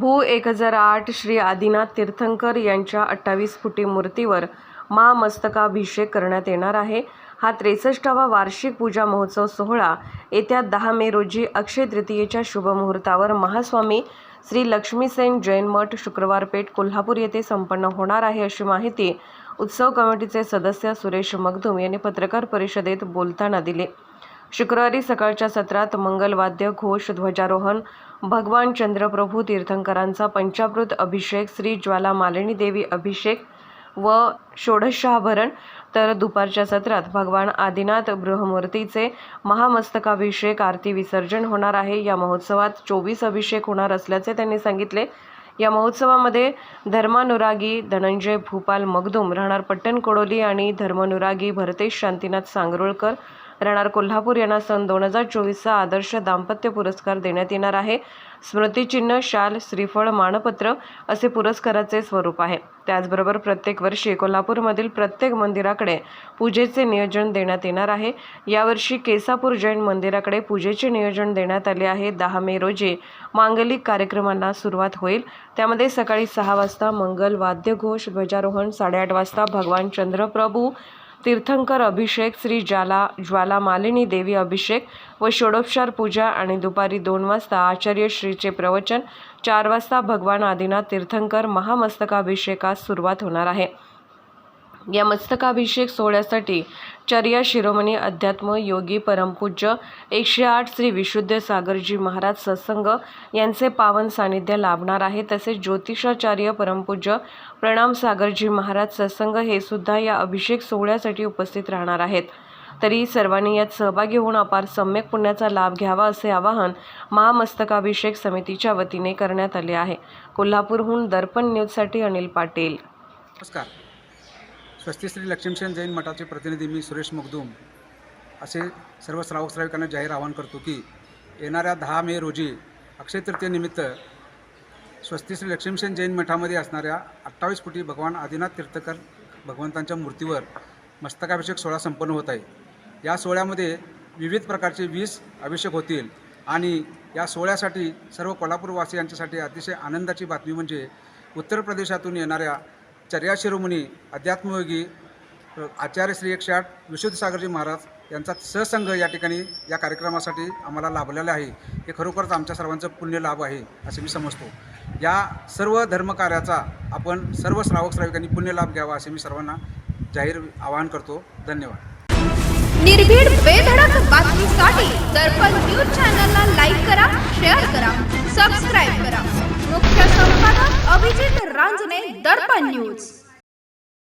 भू एक हजार आठ श्री आदिनाथ तीर्थंकर यांच्या अठ्ठावीस फुटी मूर्तीवर महामस्तकाभिषेक करण्यात येणार आहे. हा त्रेसष्टावा वार्षिक पूजा महोत्सव सोहळा येत्या दहा मे रोजी अक्षय तृतीयेच्या शुभमुहूर्तावर महास्वामी श्री लक्ष्मीसेन जैन मठ शुक्रवार पेठ कोल्हापूर येथे संपन्न होणार आहे अशी माहिती उत्सव कमिटीचे सदस्य सुरेश मगदुम यांनी पत्रकार परिषदेत बोलताना दिली. शुक्रवारी सकाळच्या सत्रात मंगलवाद्य घोष ध्वजारोहण भगवान चंद्रप्रभू तीर्थंकरांचा पंचामृत अभिषेक श्री ज्वाला मालिनी देवी अभिषेक व षोडशाभरण. तर दुपारच्या सत्रात भगवान आदिनाथ बृहमूर्तीचे महामस्तकाभिषेक आरती विसर्जन होणार आहे. या महोत्सवात चोवीस अभिषेक होणार असल्याचे त्यांनी सांगितले. या महोत्सवामध्ये धर्मानुरागी धनंजय भूपाल मगदुम राहणार पट्टण कोडोली आणि धर्मानुरागी भरतेश शांतीनाथ सांगरुळकर राहणार कोल्हापूर यांना सन दोन हजार चोवीसचा आदर्श दाम्पत्य पुरस्कार देण्यात येणार आहे. स्मृतिचिन्ह शाल श्रीफळ मानपत्र असे पुरस्काराचे स्वरूप आहे. त्याचबरोबर प्रत्येक वर्षी कोल्हापूरमधील प्रत्येक मंदिराकडे पूजेचे नियोजन देण्यात येणार आहे. यावर्षी केसापूर जैन मंदिराकडे पूजेचे नियोजन देण्यात आले आहे. दहा मे रोजी मांगलिक कार्यक्रमांना सुरुवात होईल. त्यामध्ये सकाळी सहा वाजता मंगल वाद्यघोष ध्वजारोहण साडेआठ वाजता भगवान चंद्रप्रभू तीर्थंकर अभिषेक श्री ज्वाला ज्वालामालिनी देवी अभिषेक व षोडोपचार पूजा आणि दुपारी दोन वाजता आचार्य श्रीचे प्रवचन चार वाजता भगवान आदिनाथ तीर्थंकर महामस्तकाभिषेकास सुरुवात होणार आहे. या मस्तकाभिषेक सोहळ्यासाठी चर्या शिरोमणी अध्यात्म योगी परमपूज्य एकशे आठ श्री विशुद्ध सागरजी महाराज सत्संग यांचे पावन सानिध्य लाभणार आहे. तसेच ज्योतिषाचार्य परमपूज्य प्रणाम सागरजी महाराज सत्संग हे सुद्धा या अभिषेक सोहळ्यासाठी उपस्थित राहणार आहेत. तरी सर्वांनी यात सहभागी होऊन अपार सम्यक पुण्याचा लाभ घ्यावा असे आवाहन महामस्तकाभिषेक समितीच्या वतीने करण्यात आले आहे. कोल्हापूरहून दर्पण न्यूजसाठी अनिल पाटील. नमस्कार. स्वस्ती श्री लक्ष्मीसेन जैन मठाचे प्रतिनिधी मी सुरेश मगदूम असे सर्व श्रावक श्राविकांना जाहीर आवाहन करतो की येणाऱ्या दहा मे रोजी अक्षय तृतीयेनिमित्त स्वस्ती श्री लक्ष्मीसेन जैन मठामध्ये असणाऱ्या अठ्ठावीस फुटी भगवान आदिनाथ तीर्थकर भगवंतांच्या मूर्तीवर मस्तकाभिषेक सोहळा संपन्न होत आहे. या सोहळ्यामध्ये विविध प्रकारचे वीस अभिषेक होतील आणि या सोहळ्यासाठी सर्व कोल्हापूरवासियांच्यासाठी अतिशय आनंदाची बातमी म्हणजे उत्तर प्रदेशातून येणाऱ्या चर्या शिरोमणी अध्यात्मयोगी आचार्य श्री एकशे आठ महाराज यांचा सहसंघ या ठिकाणी या कार्यक्रमासाठी आम्हाला लाभलेला आहे. हे खरोखरच आमच्या सर्वांचं पुण्य लाभ आहे असे मी समजतो. या सर्व धर्मकार्याचा आपण सर्व श्रावक श्राविकांनी पुण्य लाभ घ्यावा असे मी सर्वांना जाहीर आवाहन करतो. धन्यवाद. निर्भीड बेधडक बातमीसाठी दर्पण न्यूज चॅनलला लाईक करा शेअर करा. दर्पण न्यूज